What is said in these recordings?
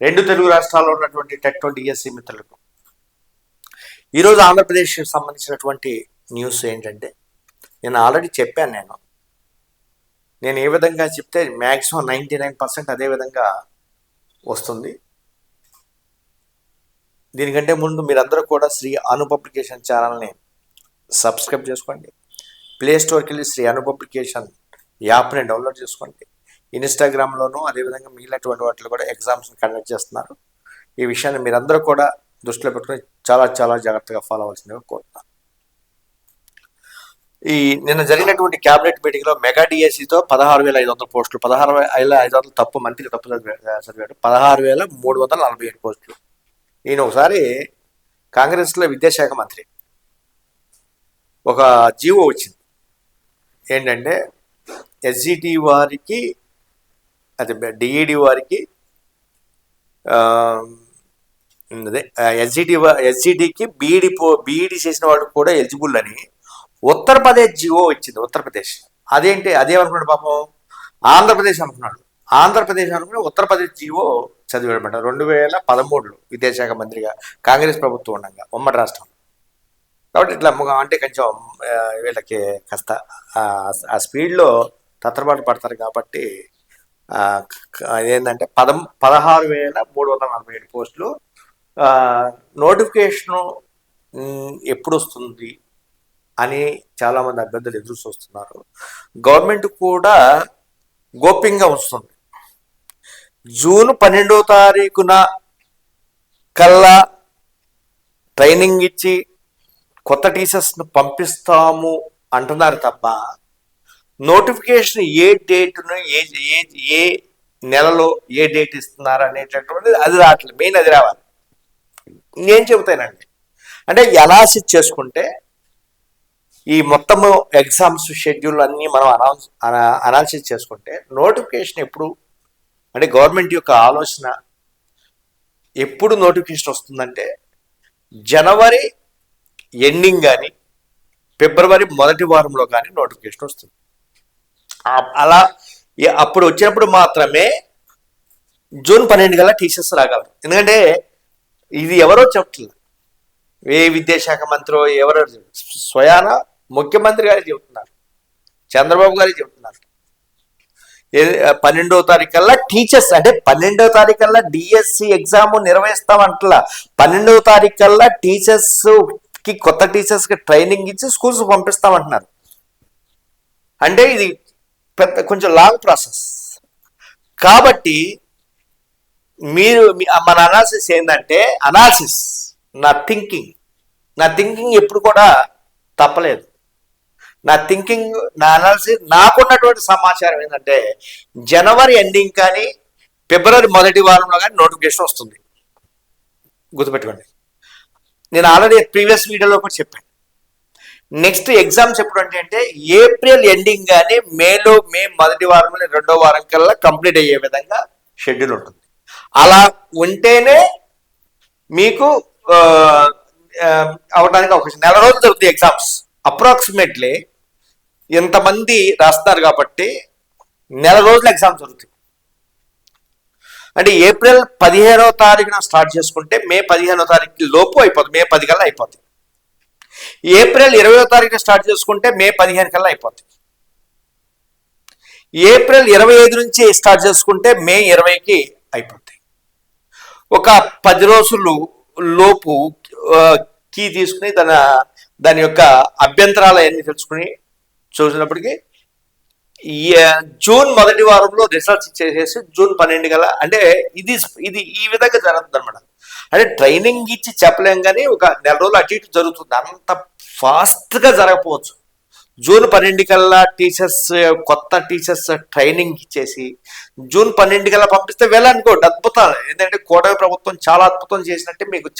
రెండు తెలుగు రాష్ట్రాల్లో ఉన్నటువంటి టెక్టో డిఎస్సి మిత్రులకు. ఈరోజు ఆంధ్రప్రదేశ్కి సంబంధించినటువంటి న్యూస్ ఏంటంటే నేను ఆల్రెడీ చెప్పాను నేను. నేను ఏ విధంగా చెప్తే మ్యాక్సిమం నైంటీ నైన్ పర్సెంట్ అదే విధంగా వస్తుంది. దీనికంటే ముందు మీరందరూ కూడా శ్రీ అను పబ్లికేషన్ ఛానల్ని సబ్స్క్రైబ్ చేసుకోండి. ప్లే స్టోర్కి వెళ్ళి శ్రీ అను పబ్లికేషన్ యాప్ని డౌన్లోడ్ చేసుకోండి. ఇన్స్టాగ్రామ్లోనూ అదేవిధంగా మిగిలినటువంటి వాటిలో కూడా ఎగ్జామ్స్ని కండక్ట్ చేస్తున్నారు. ఈ విషయాన్ని మీరందరూ కూడా దృష్టిలో పెట్టుకుని చాలా చాలా జాగ్రత్తగా ఫాలో అవ్వాల్సిందిగా కోరుతున్నాను ఈ నిన్న జరిగినటువంటి క్యాబినెట్ మీటింగ్లో మెగా డిఎస్సితో పదహారు వేల ఐదు వందల పోస్టులు పదహారు వేల ఐదు వందలు తప్పు మంత్రికి తప్పు చదివా- చదివాడు. పదహారు వేల మూడు వందల నలభై ఏడు పోస్టులు. ఈయన ఒకసారి కాంగ్రెస్లో విద్యాశాఖ మంత్రి. ఒక జీవో వచ్చింది. ఏంటంటే ఎస్జిటి వారికి అది డిఈడి వారికి ఆ, అదే ఎస్జిటి ఎస్జిటికి బీఈడి పో బీఈడి చేసిన వాడు కూడా ఎలిజిబుల్ అని ఉత్తరప్రదేశ్ జివో ఇచ్చింది ఉత్తరప్రదేశ్. అదేంటి? అదేమనుకున్నాడు పాపం? ఆంధ్రప్రదేశ్ అనుకున్నాడు. ఆంధ్రప్రదేశ్ అనుకుని ఉత్తరప్రదేశ్ జివో చదివాడమాట రెండు వేల పదమూడులో విదేశాఖ మంత్రిగా కాంగ్రెస్ ప్రభుత్వం ఉండగా ఉమ్మడి రాష్ట్రం. కాబట్టి ఇట్లా అంటే కొంచెం వీళ్ళకి కాస్త ఆ- స్పీడ్లో తత్రపాటు పడతారు కాబట్టి ఏంటంటే పదం పదహారు వేల మూడు వందల నలభై ఏడు పోస్టులు. నోటిఫికేషను ఎప్పుడు వస్తుంది అని చాలామంది అభ్యర్థులు ఎదురు చూస్తున్నారు. గవర్నమెంట్ కూడా గోప్యంగా ఉంచుతుంది. జూన్ పన్నెండో తారీఖున కల్లా ట్రైనింగ్ ఇచ్చి కొత్త టీచర్స్ను పంపిస్తాము అంటున్నారు తప్ప నోటిఫికేషన్ ఏ డేట్ను ఏ ఏ ఏ నెలలో ఏ డేట్ ఇస్తున్నారు అనేటటువంటిది అది రావట్లేదు మెయిన్ అది రావాలి. నేను చెబుతానండి. అంటే ఎలా సిట్ చేసుకుంటే ఈ మొత్తము ఎగ్జామ్స్ షెడ్యూల్ అన్నీ మనం అనౌన్స్ అనాలిసిస్ చేసుకుంటే నోటిఫికేషన్ ఎప్పుడు అంటే గవర్నమెంట్ యొక్క ఆలోచన ఎప్పుడు నోటిఫికేషన్ వస్తుందంటే జనవరి ఎండింగ్ కానీ ఫిబ్రవరి మొదటి వారంలో కానీ నోటిఫికేషన్ వస్తుంది. అలా అప్పుడు వచ్చినప్పుడు మాత్రమే జూన్ పన్నెండు కల్లా టీచర్స్ రాగలరు. ఎందుకంటే ఇది ఎవరో చెప్తున్నారు. ఏ విద్యాశాఖ మంత్రో ఎవరో స్వయాన ముఖ్యమంత్రి గారు చెబుతున్నారు చంద్రబాబు గారు చెబుతున్నారు పన్నెండవ తారీఖు కల్లా టీచర్స్ అంటే పన్నెండవ తారీఖు కల్లా డిఎస్సి ఎగ్జామ్ నిర్వహిస్తామంటలా. పన్నెండవ తారీఖు కల్లా టీచర్స్కి కొత్త టీచర్స్కి ట్రైనింగ్ ఇచ్చి స్కూల్స్ పంపిస్తామంటున్నారు. అంటే ఇది పెద్ద కొంచెం లాంగ్ ప్రాసెస్ కాబట్టి మీరు మీ- మన అనాలిసిస్ ఏంటంటే అనాలిసిస్ నా థింకింగ్ నా థింకింగ్ ఎప్పుడు కూడా తప్పలేదు. నా థింకింగ్ నా అనాలిసిస్ నాకున్నటువంటి సమాచారం ఏంటంటే జనవరి ఎండింగ్ కానీ ఫిబ్రవరి మొదటి వారంలో కానీ నోటిఫికేషన్ వస్తుంది. గుర్తుపెట్టుకోండి. నేను ఆల్రెడీ ప్రీవియస్ వీడియోలో కూడా చెప్పాను. నెక్స్ట్ ఎగ్జామ్స్ ఎప్పుడు అంటే అంటే ఏప్రిల్ ఎండింగ్ కానీ మేలో మే మొదటి వారంలో రెండో వారం కల్లా కంప్లీట్ అయ్యే విధంగా షెడ్యూల్ ఉంటుంది. అలా ఉంటేనే మీకు అవడానికి అవకాశం నెల రోజులు జరుగుతాయి ఎగ్జామ్స్. అప్రాక్సిమేట్లీ ఇంతమంది రాస్తున్నారు కాబట్టి నెల రోజులు ఎగ్జామ్స్ జరుగుతాయి. అంటే ఏప్రిల్ పదిహేనో తారీఖున స్టార్ట్ చేసుకుంటే మే పదిహేనో తారీఖు లోపు అయిపోతుంది. మే పది కల్లా అయిపోతుంది. ఏప్రిల్ ఇరవయో తారీఖున స్టార్ట్ చేసుకుంటే మే పదిహేను కల్లా అయిపోతుంది ఏప్రిల్ ఇరవై ఐదు నుంచి స్టార్ట్ చేసుకుంటే మే ఇరవైకి అయిపోతాయి ఒక పది రోజులు లోపు కీ తీసుకుని తన దాని యొక్క అభ్యంతరాలు అవన్నీ తెలుసుకుని చూసినప్పటికీ ఈ, జూన్ మొదటి వారంలో రిసల్ట్స్ ఇచ్చేసేసి జూన్ పన్నెండు గల అంటే ఇది ఇది ఈ విధంగా జరుగుతుంది అనమాట అంటే ట్రైనింగ్ ఇచ్చి చెప్పలేం కానీ ఒక నెల రోజులు అటు ఇటు జరుగుతుంది. అంత ఫాస్ట్గా జరగకపోవచ్చు. జూన్ పన్నెండు కల్లా టీచర్స్ కొత్త టీచర్స్ ట్రైనింగ్ ఇచ్చేసి జూన్ పన్నెండు కల్లా పంపిస్తే వెళ్ళనుకోండి. అద్భుతాలు. ఎందుకంటే కూటమి ప్రభుత్వం చాలా అద్భుతం చేసినట్టే మీకు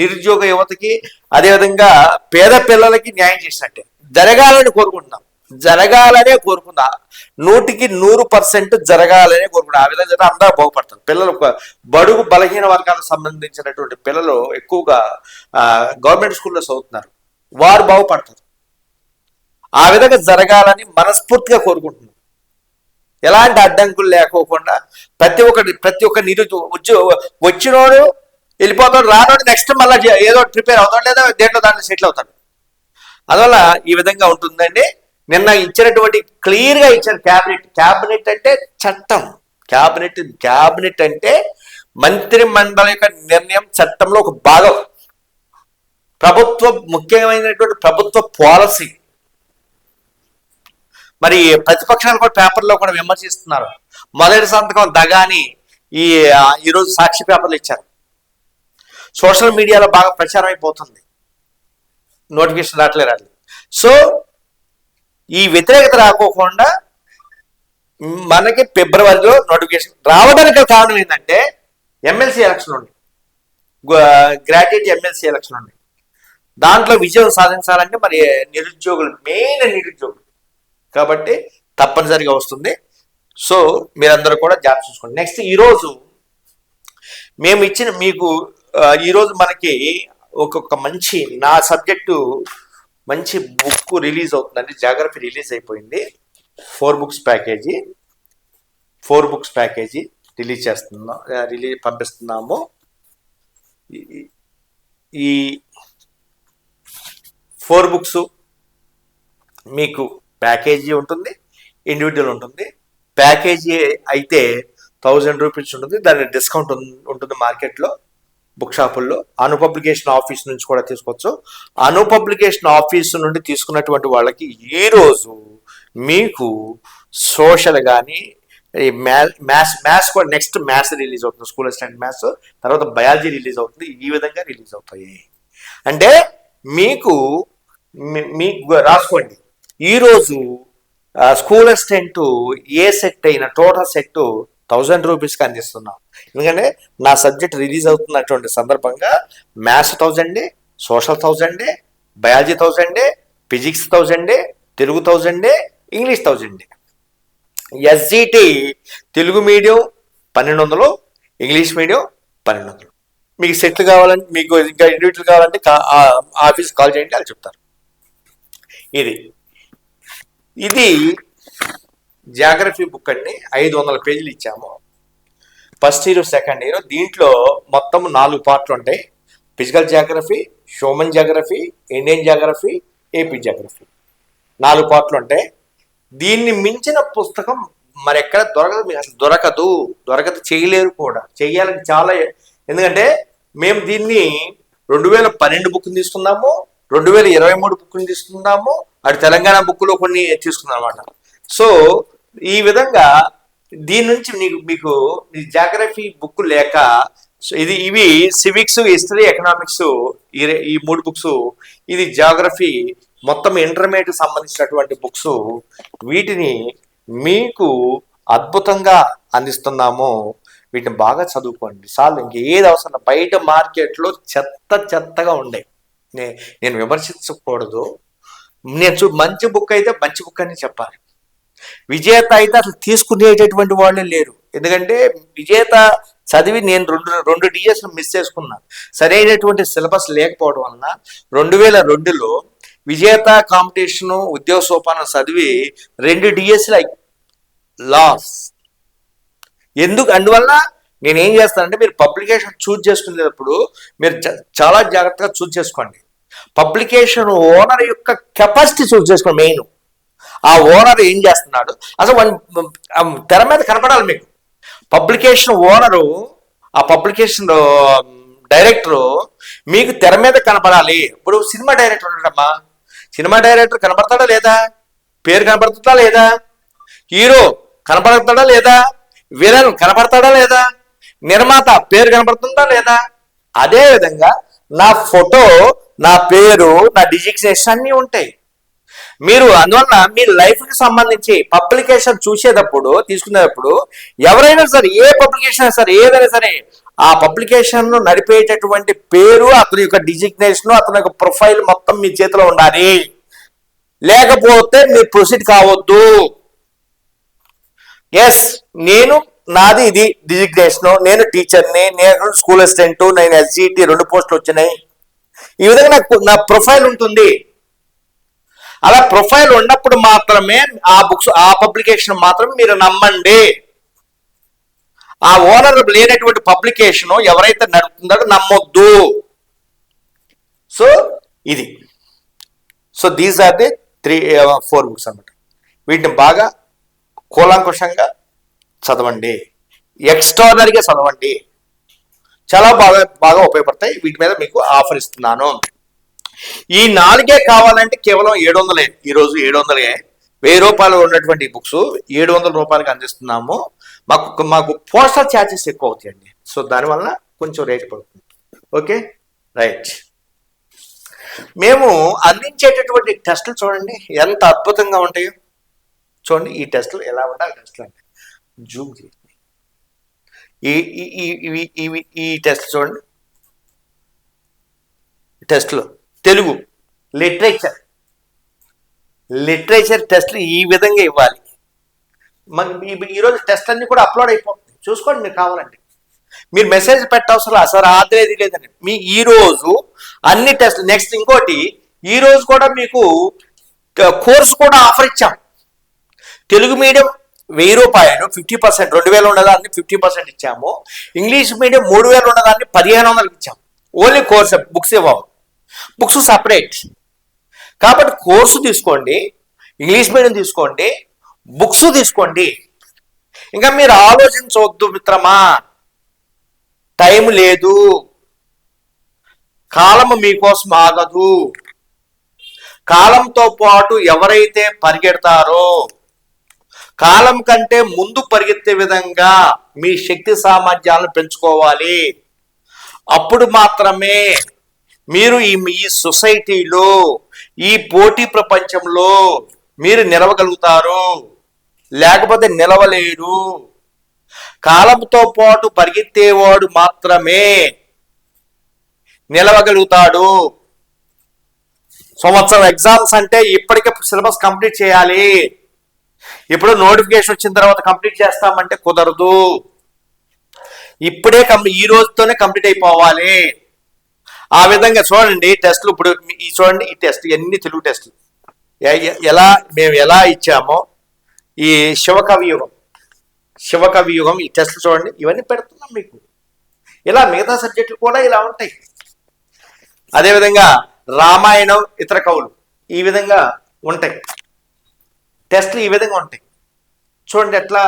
నిరుద్యోగ యువతకి అదేవిధంగా పేద పిల్లలకి న్యాయం చేసినట్టే. జరగాలని కోరుకుంటున్నాం. జరగాలనే కోరుకుందా? నూటికి నూరు పర్సెంట్ జరగాలనే కోరుకుంటా ఆ విధంగా అందరూ బాగుపడతారు. పిల్లలు బడుగు బలహీన వర్గాలకు సంబంధించినటువంటి పిల్లలు ఎక్కువగా గవర్నమెంట్ స్కూల్లో చదువుతున్నారు. వారు బాగుపడతారు. ఆ విధంగా జరగాలని మనస్ఫూర్తిగా కోరుకుంటున్నారు ఎలాంటి అడ్డంకులు లేకోకుండా ప్రతి ఒక్కటి ప్రతి ఒక్క నిరుద్యో ఉద్యోగ వచ్చినోడు వెళ్ళిపోతాడు రానోడు నెక్స్ట్ మళ్ళీ ఏదో ప్రిపేర్ అవుతాడు లేదా దేంట్లో దాంట్లో సెటిల్ అవుతాడు. అందువల్ల ఈ విధంగా ఉంటుందండి. నిన్న ఇచ్చినటువంటి క్లియర్గా ఇచ్చారు క్యాబినెట్ క్యాబినెట్ అంటే చట్టం. క్యాబినెట్ క్యాబినెట్ అంటే మంత్రి మండలి యొక్క నిర్ణయం చట్టంలో ఒక భాగం. ప్రభుత్వ ముఖ్యమైనటువంటి ప్రభుత్వ పాలసీ మరి ప్రతిపక్షాలు కూడా పేపర్లో కూడా విమర్శిస్తున్నారు. మొదటి సంతకం దగాని ఈ ఈరోజు సాక్షి పేపర్లు ఇచ్చారు. సోషల్ మీడియాలో బాగా ప్రచారం అయిపోతుంది. నోటిఫికేషన్ రావట్లే రావట్లేదు. సో ఈ వ్యతిరేకత రాకోకుండా మనకి ఫిబ్రవరిలో నోటిఫికేషన్ రావడానికి కారణం ఏంటంటే ఎమ్మెల్సీ ఎలక్షన్ ఉంది. గ్రాడ్యుయేట్ ఎమ్మెల్సీ ఎలక్షన్ ఉంది. దాంట్లో విజయం సాధించాలంటే మరి నిరుద్యోగులు మెయిన్ నిరుద్యోగులు. కాబట్టి తప్పనిసరిగా వస్తుంది. సో మీరందరూ కూడా జాబ్ చూసుకోండి. నెక్స్ట్ ఈరోజు మేము ఇచ్చిన మీకు ఈరోజు మనకి ఒక్కొక్క మంచి నా సబ్జెక్టు మంచి బుక్ రిలీజ్ అవుతుందండి. జాగ్రఫీ రిలీజ్ అయిపోయింది. Four books package. Four books package release చేస్తున్నాం రిలీజ్ పంపిస్తున్నాము. ఈ- ఫోర్ బుక్స్ మీకు ప్యాకేజీ ఉంటుంది. ఇండివిజువల్ ఉంటుంది. ప్యాకేజీ అయితే థౌజండ్ రూపీస్ ఉంటుంది. దాని డిస్కౌంట్ ఉంటుంది మార్కెట్లో. బుక్ షాపుల్లో అను పబ్లికేషన్ ఆఫీస్ నుంచి కూడా తీసుకోవచ్చు. అను పబ్లికేషన్ ఆఫీస్ నుండి తీసుకున్నటువంటి వాళ్ళకి ఈరోజు రోజు మీకు సోషల్ కానీ ఈ మ్యాథ్స్ మ్యాథ్స్ కూడా నెక్స్ట్ మ్యాథ్స్ రిలీజ్ అవుతుంది. స్కూల్ అసిస్టెంట్ మ్యాథ్స్ తర్వాత బయాలజీ రిలీజ్ అవుతుంది. ఈ విధంగా రిలీజ్ అవుతాయి. అంటే మీకు మీ- మీకు రాసుకోండి. ఈరోజు స్కూల్ అసిస్టెంట్ ఏ సెట్ అయిన టోటల్ సెట్ థౌజండ్ రూపీస్కి అందిస్తున్నాం. ఎందుకంటే నా సబ్జెక్ట్ రిలీజ్ అవుతున్నటువంటి సందర్భంగా మ్యాథ్స్ థౌజండే సోషల్ థౌజండే బయాలజీ థౌజండే ఫిజిక్స్ థౌజండే తెలుగు థౌజండే ఇంగ్లీష్ థౌజండే ఎస్జిటి తెలుగు మీడియం పన్నెండు వందలు ఇంగ్లీష్ మీడియం పన్నెండు వందలు మీకు సెట్లు కావాలంటే మీకు ఇంకా ఇండివిజువల్ కావాలంటే కా- ఆఫీస్ కాల్ చేయండి వాళ్ళు చెప్తారు. ఇది. ఇది జాగ్రఫీ బుక్ అండి. ఐదు వందల పేజీలు ఇచ్చాము. ఫస్ట్ ఇయర్ సెకండ్ ఇయర్ దీంట్లో మొత్తం నాలుగు పార్ట్లు ఉంటాయి. Physical geography human geography Indian geography AP geography నాలుగు పార్ట్లు ఉంటాయి. దీన్ని మించిన పుస్తకం మరి ఎక్కడ దొరకదు. మీకు అసలు దొరకదు. దొరకదు చేయలేరు కూడా. చేయాలని చాలా ఎందుకంటే మేము దీన్ని రెండు వేల పన్నెండు బుక్ని తీసుకున్నాము. రెండు వేల ఇరవై మూడు బుక్ని తీసుకున్నాము. అటు తెలంగాణ బుక్లో కొన్ని తీసుకున్నాం అనమాట సో ఈ విధంగా దీని నుంచి మీకు మీకు ఈ జాగ్రఫీ బుక్ లేక సో ఇది ఇవి సివిక్స్ హిస్టరీ ఎకనామిక్స్ ఈ ఈ మూడు బుక్స్ ఇది జాగ్రఫీ మొత్తం ఇంటర్మీడియట్ సంబంధించినటువంటి బుక్స్ వీటిని మీకు అద్భుతంగా అందిస్తున్నాము. వీటిని బాగా చదువుకోండి. చాలు ఇంక ఏది అవసరం బయట మార్కెట్లో చెత్త చెత్తగా ఉండే. నేను విమర్శించకూడదు. నేను చూ మంచి బుక్ అయితే మంచి బుక్ అని చెప్పాలి. విజేత అయితే అసలు తీసుకునేటటువంటి వాళ్ళే లేరు. ఎందుకంటే విజేత చదివి నేను రెండు రెండు డిఎస్ మిస్ చేసుకున్నాను సరైనటువంటి సిలబస్ లేకపోవడం వలన రెండు వేల రెండులో విజేత కాంపిటీషన్ ఉద్యోగ సోపానం చదివి రెండు డిఎస్లు లాస్. ఎందుకు? అందువల్ల నేను ఏం చేస్తానంటే మీరు పబ్లికేషన్ చూజ్ చేసుకునేటప్పుడు మీరు చ- చాలా జాగ్రత్తగా చూజ్ చేసుకోండి. పబ్లికేషన్ ఓనర్ యొక్క కెపాసిటీ చూజ్ చేసుకోండి మెయిన్. ఆ ఓనర్ ఏం చేస్తున్నాడు? అసలు వన్ తెర మీద కనపడాలి మీకు. పబ్లికేషన్ ఓనరు ఆ పబ్లికేషన్ డైరెక్టరు మీకు తెర మీద కనపడాలి. ఇప్పుడు సినిమా డైరెక్టర్ ఉంటాడమ్మా సినిమా డైరెక్టర్ కనపడతాడా లేదా? పేరు కనపడుతుందా లేదా? హీరో కనపడతాడా లేదా? విలన్ కనపడతాడా లేదా? నిర్మాత పేరు కనపడుతుందా లేదా? అదే విధంగా నా ఫోటో నా పేరు నా డిజిగ్నేషన్ అన్నీ ఉంటాయి. మీరు అందువల్ల మీ లైఫ్కి సంబంధించి పబ్లికేషన్ చూసేటప్పుడు తీసుకునేటప్పుడు ఎవరైనా సరే ఏ పబ్లికేషన్ అయినా సరే ఏదైనా సరే ఆ పబ్లికేషన్ నడిపేటటువంటి పేరు అతని యొక్క డిజిగ్నేషన్ అతని యొక్క ప్రొఫైల్ మొత్తం మీ చేతిలో ఉండాలి. లేకపోతే మీరు ప్రొసీడ్ కావద్దు. ఎస్ నేను నాది ఇది డిజిగ్నేషన్ నేను టీచర్ని నేను స్కూల్ అసిస్టెంట్ నేను ఎస్జిటి రెండు పోస్టులు వచ్చినాయి. ఈ విధంగా నాకు నా ప్రొఫైల్ ఉంటుంది. అలా ప్రొఫైల్ ఉన్నప్పుడు మాత్రమే ఆ బుక్స్ ఆ పబ్లికేషన్ మాత్రం మీరు నమ్మండి. ఆ ఓనర్ లేనటువంటి పబ్లికేషన్ ఎవరైతే నడుపుతుందో నమ్మొద్దు. సో ఇది. So these are the three four books అనమాట వీటిని బాగా కూలంకుషంగా చదవండి. ఎక్స్ట్రాడనరీగా చదవండి. చాలా బాగా బాగా ఉపయోగపడతాయి. వీటి మీద మీకు ఆఫర్ ఇస్తున్నాను. ఈ నాలుగే కావాలంటే కేవలం ఏడు వందలే ఈరోజు ఏడు వందలే వెయ్యి రూపాయలు ఉన్నటువంటి బుక్స్ ఏడు వందల రూపాయలకి అందిస్తున్నాము. మాకు మాకు పోస్టల్ ఛార్జెస్ ఎక్కువ అవుతాయండి సో దానివల్ల కొంచెం రేట్ పడుతుంది. ఓకే? రైట్. మేము అందించేటటువంటి టెస్టులు చూడండి. ఎంత అద్భుతంగా ఉంటాయో. చూడండి ఈ టెస్టులు ఎలా ఉండాలి టెస్టులు అంటే. జూమ్ ఈ ఈ- ఈ టెస్ట్ చూడండి. టెస్ట్లు. తెలుగు. లిటరేచర్. లిటరేచర్ టెస్ట్లు ఈ విధంగా ఇవ్వాలి. మన ఈ- ఈరోజు టెస్ట్ అన్ని కూడా అప్లోడ్ అయిపోతుంది చూసుకోండి మీరు కావాలంటే. మీరు మెసేజ్ పెట్టవసరం అసలు సార్ ఆదరేది మీ ఈరోజు అన్ని టెస్ట్ నెక్స్ట్ ఇంకోటి ఈరోజు కూడా మీకు కోర్సు కూడా ఆఫర్ ఇచ్చాం. తెలుగు మీడియం వెయ్యి రూపాయలు ఫిఫ్టీ పర్సెంట్ రెండు వేలు ఉన్నదాన్ని ఫిఫ్టీ పర్సెంట్ ఇచ్చాము. ఇంగ్లీష్ మీడియం మూడు వేలు ఉన్నదాన్ని పదిహేను వందలకి ఇచ్చాము ఓన్లీ కోర్స్ బుక్స్ ఇవ్వము బుక్స్ సపరేట్. కాబట్టి కోర్సు తీసుకోండి ఇంగ్లీష్ మీడియం తీసుకోండి బుక్స్ తీసుకోండి. ఇంకా మీరు ఆలోచించవద్దు మిత్రమా. టైం లేదు. కాలము మీకోసం ఆగదు. కాలంతో పాటు ఎవరైతే పరిగెడతారో కాలం కంటే ముందు పరిగెత్తే విధంగా మీ శక్తి సామర్థ్యాలను పెంచుకోవాలి. అప్పుడు మాత్రమే మీరు ఈ ఈ సొసైటీలో ఈ పోటీ ప్రపంచంలో మీరు నిలవగలుగుతారు. లేకపోతే నిలవలేరు. కాలంతో పాటు పరిగెత్తేవాడు మాత్రమే నిలవగలుగుతాడు. సంవత్సరం ఎగ్జామ్స్ అంటే ఇప్పటికే సిలబస్ కంప్లీట్ చేయాలి. ఇప్పుడు నోటిఫికేషన్ వచ్చిన తర్వాత కంప్లీట్ చేస్తామంటే కుదరదు. ఇప్పుడే కంప్లీట్ ఈ రోజుతోనే కంప్లీట్ అయిపోవాలి. ఆ విధంగా చూడండి టెస్ట్లు ఇప్పుడు ఈ చూడండి ఈ టెస్ట్ ఎన్ని తెలుగు టెస్ట్లు ఎలా మేము ఎలా ఇచ్చామో ఈ శివకవి యుగం శివకవి యుగం ఈ టెస్ట్లు చూడండి ఇవన్నీ పెడుతున్నాం మీకు. ఇలా మిగతా సబ్జెక్టులు కూడా ఇలా ఉంటాయి. అదేవిధంగా రామాయణం ఇతర కవులు ఈ విధంగా ఉంటాయి. టెస్ట్లు ఈ విధంగా ఉంటాయి. చూడండి ఎట్లా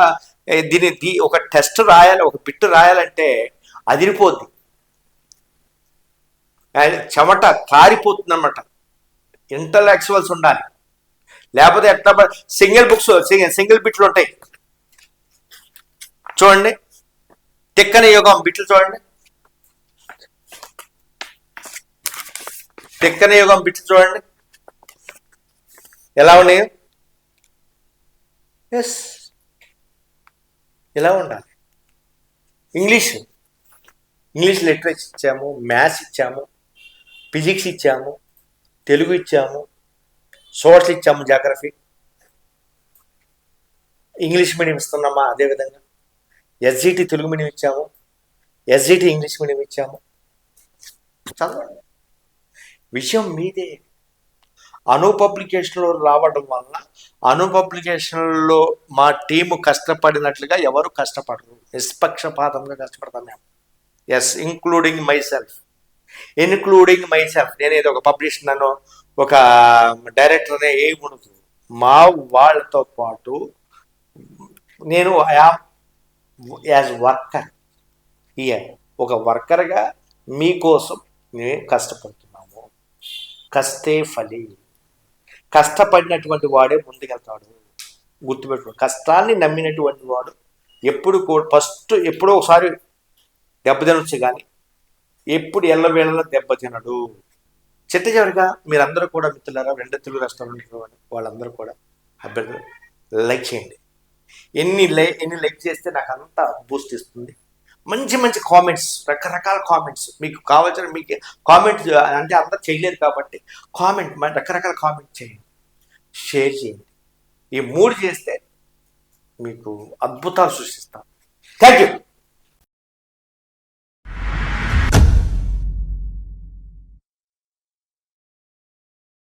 దీని ఒక టెస్ట్ రాయాలి ఒక బిట్టు రాయాలంటే అదిరిపోద్ది. చెమట కారిపోతుంది అనమాట ఇంటలెక్చువల్స్ ఉండాలి. లేకపోతే ఎట్లా సింగిల్ బుక్స్ సింగిల్ బిట్లు ఉంటాయి. చూడండి. తిక్కని యుగం బిట్లు చూడండి. తిక్కన యుగం బిట్లు చూడండి. ఎలా ఉన్నాయి? ఎస్ ఇలా ఉండాలి? ఇంగ్లీష్ ఇంగ్లీష్ లిటరేచర్ ఇచ్చాము మ్యాథ్స్ ఇచ్చాము. ఫిజిక్స్ ఇచ్చాము తెలుగు ఇచ్చాము సోషల్ ఇచ్చాము జాగ్రఫీ. ఇంగ్లీష్ మీడియం ఇస్తున్నామా? అదేవిధంగా ఎస్జిటి తెలుగు మీడియం ఇచ్చాము ఎస్జిటి ఇంగ్లీష్ మీడియం ఇచ్చాము. చదవండి. విషయం మీదే. అను పబ్లికేషన్లో రావడం వలన అను పబ్లికేషన్లో మా టీము కష్టపడినట్లుగా ఎవరు కష్టపడరు. నిష్పక్షపాతంగా కష్టపడతాం మేము. Yes including myself including myself నేను ఏదో ఒక పబ్లిష్ నన్ను ఒక డైరెక్టర్ అనే ఏమి ఉండదు మా వాళ్ళతో పాటు నేను యామ్ యాజ్ వర్కర్ ఇయర్ ఒక వర్కర్గా మీకోసం మేము కష్టపడుతున్నాము కష్టే ఫలి. కష్టపడినటువంటి వాడే ముందుకెళ్తాడు. గుర్తుపెట్టుకో కష్టాన్ని నమ్మినటువంటి వాడు ఎప్పుడు కూడా ఫస్ట్ ఎప్పుడో ఒకసారి దెబ్బతినొచ్చు కానీ ఎప్పుడు ఎల్లవేళలా దెబ్బతినడు చిట్ట చివరిగా మీరందరూ కూడా మిత్రులారా రెండు తెలుగు రెస్టారెంట్ వాళ్ళందరూ కూడా అభ్యర్థులు లైక్ చేయండి. ఎన్ని లై ఎన్ని లైక్ చేస్తే నాకు అంత బూస్ట్ ఇస్తుంది. మంచి మంచి కామెంట్స్ రకరకాల కామెంట్స్ మీకు కావాల్సిన మీకు కామెంట్స్ అంటే అంతా చేయలేరు కాబట్టి కామెంట్ రకరకాల కామెంట్ చేయండి. షేర్ చేయండి. ఈ మూడు చేస్తే మీకు అద్భుతాలు సృష్టిస్తాం. Thank you